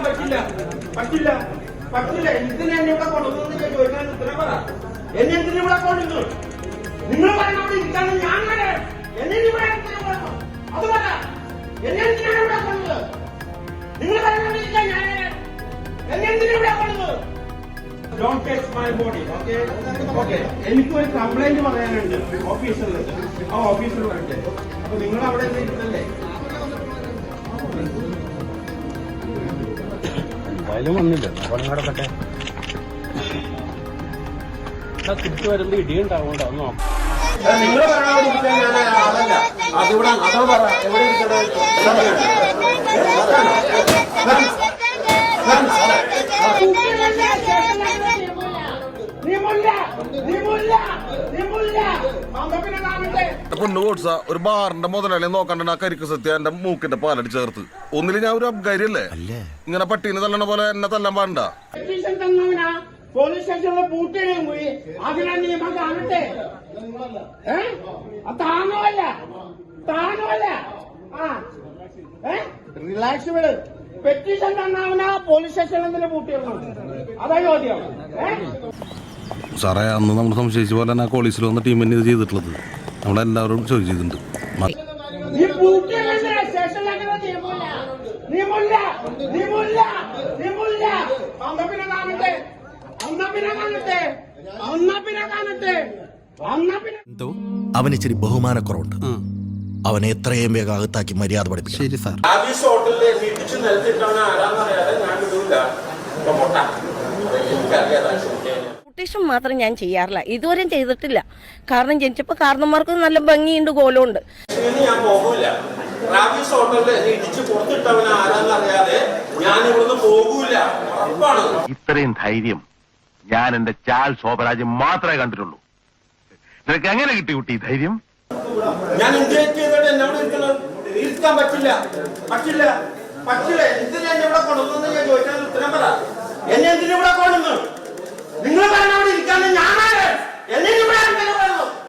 പറ്റില്ല പറ്റില്ല പറ്റില്ല എന്നെ ഇവിടെ ചോദിക്കാൻ പറ എന്നെ നിങ്ങൾ പറയുന്ന അവിടെ ഇരിക്കാന്ന് ഞാൻ എന്നെ നിങ്ങൾ ഡോണ്ട് മൈ ബോഡി എനിക്കൊരു കംപ്ലൈന്റ് പറയാനുണ്ട് ഓഫീസിലുണ്ട് ആ ഓഫീസിൽ വരട്ടെ അപ്പൊ നിങ്ങൾ അവിടെ എന്തായാലും വന്നില്ല. പണി കിടക്കട്ടെ തിരിച്ചു വരുമ്പോ ഇടിയുണ്ടാവുണ്ടോ ഒന്ന് നോക്കാം. നിങ്ങൾ പറയണ ഇരിക്കാൻ ഞാൻ ആളല്ല. അതിവിടെ അതോ പറ. എവിടെ ഇരിക്കണേ കോട്സ ഒരു ബാറിന്റെ മുതലാളി നോക്കണ്ട ആ കരിക്ക് സത്യ എന്റെ മൂക്കിന്റെ പാലടി ചേർത്ത്. ഒന്നിൽ ഞാൻ ഒരു അബ്കാരിയല്ലേ ഇങ്ങനെ പട്ടീനെ തല്ലണ പോലെ എന്നെ തല്ലാൻ പാടണ്ട പെറ്റീഷൻ തന്നവനാ പോലീസ് സ്റ്റേഷനിലെ പൂട്ടിയിടുകയും പോയി. അതിനെ നിയമം കാണട്ടെ. ഏ? അത് താങ്ങുമല്ല താങ്ങുമല്ല ആ. ഏ? റിലാക്സ് വിട് പെറ്റീഷൻ തന്നവനാ പോലീസ് സ്റ്റേഷനിൽ എന്തിനാ അതാ ചോദ്യം. ഏ? സാറേ അന്ന് നമ്മൾ സംശയിച്ച പോലെ തന്നെ ആ കോളീസിൽ വന്ന ടീം തന്നെ ഇത് ചെയ്തിട്ടുള്ളത് നമ്മളെല്ലാവരും ചോദിച്ചിട്ടുണ്ട് അവന് ഇച്ചിരി ബഹുമാനക്കുറവുണ്ട്. അവനെ എത്രയും വേഗം അകത്താക്കി മര്യാദ പഠിപ്പിക്കും ശരി സാർ. ആബീസ് ഹോട്ടലിൽ ഇടിച്ച് നിലത്തിട്ടാണ് ആരാന്നറിയാതെ ഞാൻ വിടൂല പ്രത്യക്ഷം മാത്രം ഞാൻ ചെയ്യാറില്ല. ഇതുവരെയും ചെയ്തിട്ടില്ല. കാരണം ജനിച്ചപ്പോ കാരണന്മാർക്ക് നല്ല ഭംഗിയുണ്ട് കോലമുണ്ട്. റാവിസ് ഹോട്ടലിൽ ഞാൻ ഇത്രയും ധൈര്യം ഞാൻ എന്റെ ചാൽ ശോഭരാജ് മാത്രമേ കണ്ടിട്ടുള്ളൂ. നിനക്ക് എങ്ങനെ കിട്ടി കുട്ടി ധൈര്യം? ഞാൻ പറ്റില്ല. പറ്റില്ല. പറ്റില്ല. എന്തിനാ എന്നെ ഞാൻ ചോദിച്ചാൽ ഉത്തരം പറ. എന്നെ എന്തിനാ ഇവിടെ കൊണ്ടുവന്നു